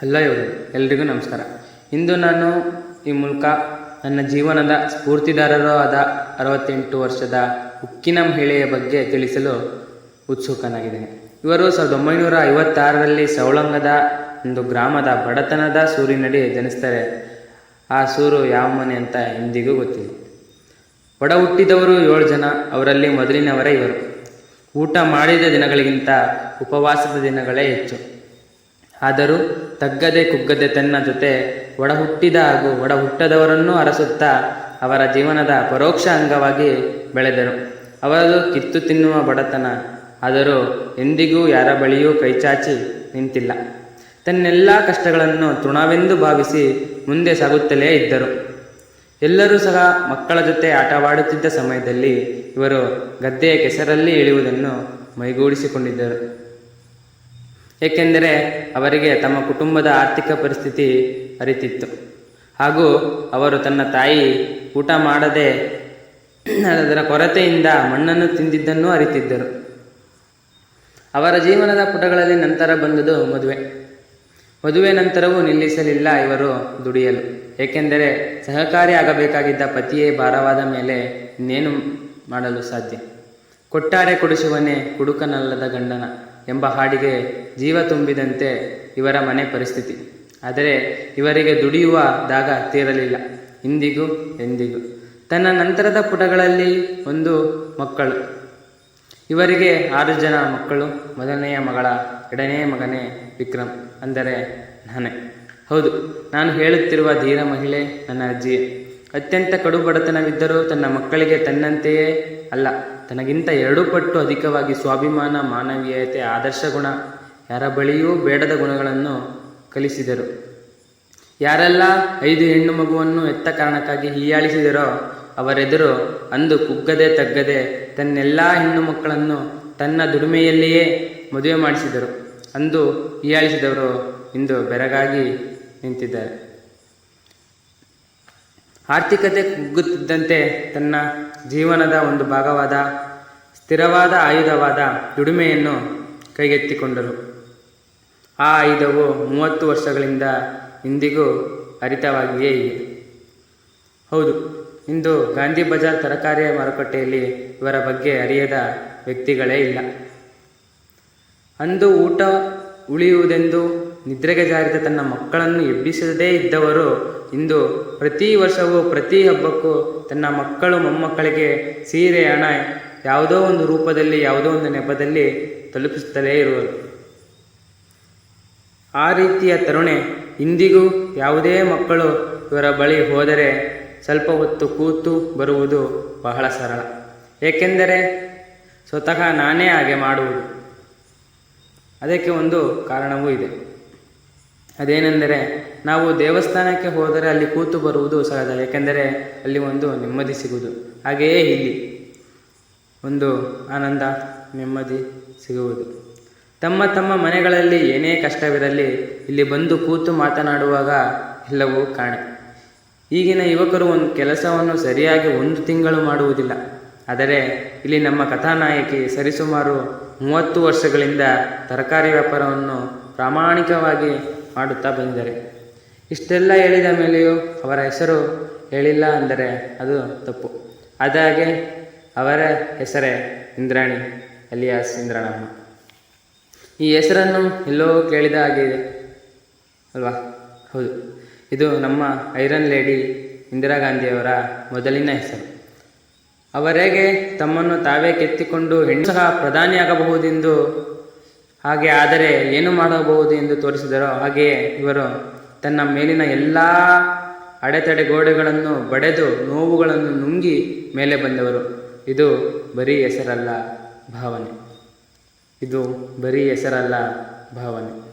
Hello ಇವರು ಎಲ್ರಿಗೂ ನಮಸ್ಕಾರ. ಇಂದು ನಾನು ಈ ಮೂಲಕ ನನ್ನ ಜೀವನದ ಸ್ಫೂರ್ತಿದಾರರೂ ಆದ ಅರವತ್ತೆಂಟು ವರ್ಷದ ಉಕ್ಕಿನ ಮಹಿಳೆಯ ಬಗ್ಗೆ ತಿಳಿಸಲು ಉತ್ಸುಕನಾಗಿದ್ದೇನೆ. ಇವರು ಸಾವಿರದ ಒಂಬೈನೂರ ಐವತ್ತಾರರಲ್ಲಿ ಸವಳಂಗದ ಒಂದು ಗ್ರಾಮದ ಬಡತನದ ಸೂರಿನಡಿ ಜನಿಸ್ತಾರೆ. ಆ ಸೂರು ಯಾವ ಮನೆ ಅಂತ ಇಂದಿಗೂ ಗೊತ್ತಿಲ್ಲ. ಒಡ ಹುಟ್ಟಿದವರು ಏಳು ಜನ, ಅವರಲ್ಲಿ ಮೊದಲಿನವರೇ ಇವರು. ಊಟ ಮಾಡಿದ ದಿನಗಳಿಗಿಂತ ಉಪವಾಸದ ದಿನಗಳೇ ಹೆಚ್ಚು. ಆದರೂ ತಗ್ಗದೆ ಕುಗ್ಗದೆ ತನ್ನ ಜೊತೆ ಒಡಹುಟ್ಟಿದ ಹಾಗೂ ಒಡಹುಟ್ಟದವರನ್ನೂ ಅರಸುತ್ತಾ ಅವರ ಜೀವನದ ಪರೋಕ್ಷ ಅಂಗವಾಗಿ ಬೆಳೆದರು. ಅವರದು ಕಿತ್ತು ತಿನ್ನುವ ಬಡತನ, ಆದರೂ ಎಂದಿಗೂ ಯಾರ ಬಳಿಯೂ ಕೈಚಾಚಿ ನಿಂತಿಲ್ಲ. ತನ್ನೆಲ್ಲ ಕಷ್ಟಗಳನ್ನು ತೃಣವೆಂದು ಭಾವಿಸಿ ಮುಂದೆ ಸಾಗುತ್ತಲೇ ಇದ್ದರು. ಎಲ್ಲರೂ ಸಹ ಮಕ್ಕಳ ಜೊತೆ ಆಟವಾಡುತ್ತಿದ್ದ ಸಮಯದಲ್ಲಿ ಇವರು ಗದ್ದೆಯ ಕೆಸರಲ್ಲಿ ಇಳಿಯುವುದನ್ನು ಮೈಗೂಡಿಸಿಕೊಂಡಿದ್ದರು. ಏಕೆಂದರೆ ಅವರಿಗೆ ತಮ್ಮ ಕುಟುಂಬದ ಆರ್ಥಿಕ ಪರಿಸ್ಥಿತಿ ಅರಿತಿತ್ತು. ಹಾಗೂ ಅವರು ತನ್ನ ತಾಯಿ ಊಟ ಮಾಡದೆ ಅದರ ಕೊರತೆಯಿಂದ ಮಣ್ಣನ್ನು ತಿಂದಿದ್ದನ್ನೂ ಅರಿತಿದ್ದರು. ಅವರ ಜೀವನದ ಪುಟಗಳಲ್ಲಿ ನಂತರ ಬಂದುದು ಮದುವೆ. ಮದುವೆ ನಂತರವೂ ನಿಲ್ಲಿಸಲಿಲ್ಲ ಇವರು ದುಡಿಯಲು. ಏಕೆಂದರೆ ಸಹಕಾರಿ ಆಗಬೇಕಾಗಿದ್ದ ಪತಿಯೇ ಭಾರವಾದ ಮೇಲೆ ಇನ್ನೇನು ಮಾಡಲು ಸಾಧ್ಯ? ಕೊಟ್ಟಾರೆ ಕೊಡಿಸುವನೇ ಕುಡುಕನಲ್ಲದ ಗಂಡನ. ಎಂಬ ಹಾಡಿಗೆ ಜೀವ ತುಂಬಿದಂತೆ ಇವರ ಮನೆ ಪರಿಸ್ಥಿತಿ. ಆದರೆ ಇವರಿಗೆ ದುಡಿಯುವ ದಾಗ ತೀರಲಿಲ್ಲ. ಇಂದಿಗೂ ಎಂದಿಗೂ. ತನ್ನ ನಂತರದ ಪುಟಗಳಲ್ಲಿ ಒಂದು ಮಕ್ಕಳು. ಇವರಿಗೆ ಆರು ಜನ ಮಕ್ಕಳು, ಮೊದಲನೆಯ ಮಗಳ ಎರಡನೆಯ ಮಗನೇ ವಿಕ್ರಮ್ ಅಂದರೆ ನಾನೇ. ಹೌದು, ನಾನು ಹೇಳುತ್ತಿರುವ ಧೀರ ಮಹಿಳೆ ನನ್ನ ಅಜ್ಜಿ ಅತ್ಯಂತ ಕಡು ಬಡತನವಿದ್ದರೂ ತನ್ನ ಮಕ್ಕಳಿಗೆ ತನ್ನಂತೆಯೇ ಅಲ್ಲ. ತನಗಿಂತ ಎರಡು ಪಟ್ಟು ಅಧಿಕವಾಗಿ ಸ್ವಾಭಿಮಾನ, ಮಾನವೀಯತೆ, ಆದರ್ಶ ಗುಣ ಯಾರ ಬಳಿಯೂ ಬೇಡದ ಗುಣಗಳನ್ನು ಕಲಿಸಿದರು. ಯಾರೆಲ್ಲ ಐದು ಹೆಣ್ಣು ಮಗುವನ್ನು ಎತ್ತ ಕಾರಣಕ್ಕಾಗಿ ಹೀಯಾಳಿಸಿದರೋ ಅವರೆದುರು ಅಂದು ಕುಗ್ಗದೆ ತಗ್ಗದೆ ತನ್ನೆಲ್ಲ ಹೆಣ್ಣು ಮಕ್ಕಳನ್ನು ತನ್ನ ದುಡಿಮೆಯಲ್ಲಿಯೇ ಮದುವೆ ಮಾಡಿಸಿದರು. ಅಂದು ಹೀಯಾಳಿಸಿದವರು ಇಂದು ಬೆರಗಾಗಿ ನಿಂತಿದ್ದಾರೆ. ಆರ್ಥಿಕತೆ ಕುಗ್ಗುತ್ತಿದ್ದಂತೆ ತನ್ನ ಜೀವನದ ಒಂದು ಭಾಗವಾದ ಸ್ಥಿರವಾದ ಆಯುಧವಾದ ದುಡಿಮೆಯನ್ನು ಕೈಗೆತ್ತಿಕೊಂಡರು. ಆ ಆಯುಧವು ಮೂವತ್ತು ವರ್ಷಗಳಿಂದ ಇಂದಿಗೂ ಹರಿತವಾಗಿಯೇ ಇದೆ. ಹೌದು, ಇಂದು ಗಾಂಧಿ ಬಜಾರ್ ತರಕಾರಿಯ ಮಾರುಕಟ್ಟೆಯಲ್ಲಿ ಇವರ ಬಗ್ಗೆ ಅರಿಯದ ವ್ಯಕ್ತಿಗಳೇ ಇಲ್ಲ. ಅಂದು ಊಟ ಉಳಿಯುವುದೆಂದು ನಿದ್ರೆಗೆ ಜಾರಿದ ತನ್ನ ಮಕ್ಕಳನ್ನು ಎಬ್ಬಿಸದೇ ಇದ್ದವರು ಇಂದು ಪ್ರತಿ ವರ್ಷವೂ ಪ್ರತಿ ಹಬ್ಬಕ್ಕೂ ತನ್ನ ಮಕ್ಕಳು ಮೊಮ್ಮಕ್ಕಳಿಗೆ ಸೀರೆ ಹಣ ಯಾವುದೋ ಒಂದು ರೂಪದಲ್ಲಿ, ಯಾವುದೋ ಒಂದು ನೆಪದಲ್ಲಿ ತಲುಪಿಸುತ್ತಲೇ ಇರುವರು. ಆ ರೀತಿಯ ತರುಣೆ ಇಂದಿಗೂ ಯಾವುದೇ ಮಕ್ಕಳು ಇವರ ಬಳಿ ಹೋದರೆ ಸ್ವಲ್ಪ ಹೊತ್ತು ಕೂತು ಬರುವುದು ಬಹಳ ಸರಳ. ಏಕೆಂದರೆ ಸ್ವತಃ ನಾನೇ ಹಾಗೆ ಮಾಡುವುದು. ಅದಕ್ಕೆ ಒಂದು ಕಾರಣವೂ ಇದೆ. ಅದೇನೆಂದರೆ ನಾವು ದೇವಸ್ಥಾನಕ್ಕೆ ಹೋದರೆ ಅಲ್ಲಿ ಕೂತು ಬರುವುದು ಸಹಜ. ಏಕೆಂದರೆ ಅಲ್ಲಿ ಒಂದು ನೆಮ್ಮದಿ ಸಿಗುವುದು. ಹಾಗೆಯೇ ಇಲ್ಲಿ. ಒಂದು ಆನಂದ, ನೆಮ್ಮದಿ ಸಿಗುವುದು. ತಮ್ಮ ತಮ್ಮ ಮನೆಗಳಲ್ಲಿ ಏನೇ ಕಷ್ಟವಿರಲಿ, ಇಲ್ಲಿ ಬಂದು ಕೂತು ಮಾತನಾಡುವಾಗ ಎಲ್ಲವೂ ಕಾಣೆ. ಈಗಿನ ಯುವಕರು ಒಂದು ಕೆಲಸವನ್ನು ಸರಿಯಾಗಿ ಒಂದು ತಿಂಗಳು ಮಾಡುವುದಿಲ್ಲ. ಆದರೆ ಇಲ್ಲಿ ನಮ್ಮ ಕಥಾನಾಯಕಿ ಸರಿಸುಮಾರು ಮೂವತ್ತು ವರ್ಷಗಳಿಂದ ತರಕಾರಿ ವ್ಯಾಪಾರವನ್ನು ಪ್ರಾಮಾಣಿಕವಾಗಿ ಮಾಡುತ್ತಾ ಬಂದಿದ್ದಾರೆ. ಇಷ್ಟೆಲ್ಲ ಹೇಳಿದ ಮೇಲೆಯೂ ಅವರ ಹೆಸರು ಹೇಳಿಲ್ಲ ಅಂದರೆ ಅದು ತಪ್ಪು. ಅದಾಗೆ ಅವರ ಹೆಸರೇ ಇಂದ್ರಾಣಿ, ಅಲಿಯಾಸ್ ಇಂದ್ರಾಣಮ್ಮ. ಈ ಹೆಸರನ್ನು ಎಲ್ಲೋ ಕೇಳಿದ ಹಾಗೆ ಇದೆ. ಅಲ್ವಾ? ಹೌದು. ಇದು ನಮ್ಮ ಐರನ್ ಲೇಡಿ ಇಂದಿರಾ ಗಾಂಧಿಯವರ ಮೊದಲಿನ ಹೆಸರು. ಅವರೇಗೆ ತಮ್ಮನ್ನು ತಾವೇ ಕೆತ್ತಿಕೊಂಡು ಹೆಣ್ಣು ಸಹ ಪ್ರಧಾನಿಯಾಗಬಹುದೆಂದು ಹಾಗೆ ಆದರೆ ಏನು ಮಾಡಬಹುದು ಎಂದು ತೋರಿಸಿದರೋ ಹಾಗೆಯೇ ಇವರು ತನ್ನ ಮೇಲಿನ ಎಲ್ಲ ಅಡೆತಡೆ ಗೋಡೆಗಳನ್ನು ಬಡೆದು ನೋವುಗಳನ್ನು ನುಂಗಿ ಮೇಲೆ ಬಂದವರು. ಇದು ಬರೀ ಹೆಸರಲ್ಲ ಭಾವನೆ. ಇದು ಬರೀ ಹೆಸರಲ್ಲ ಭಾವನೆ.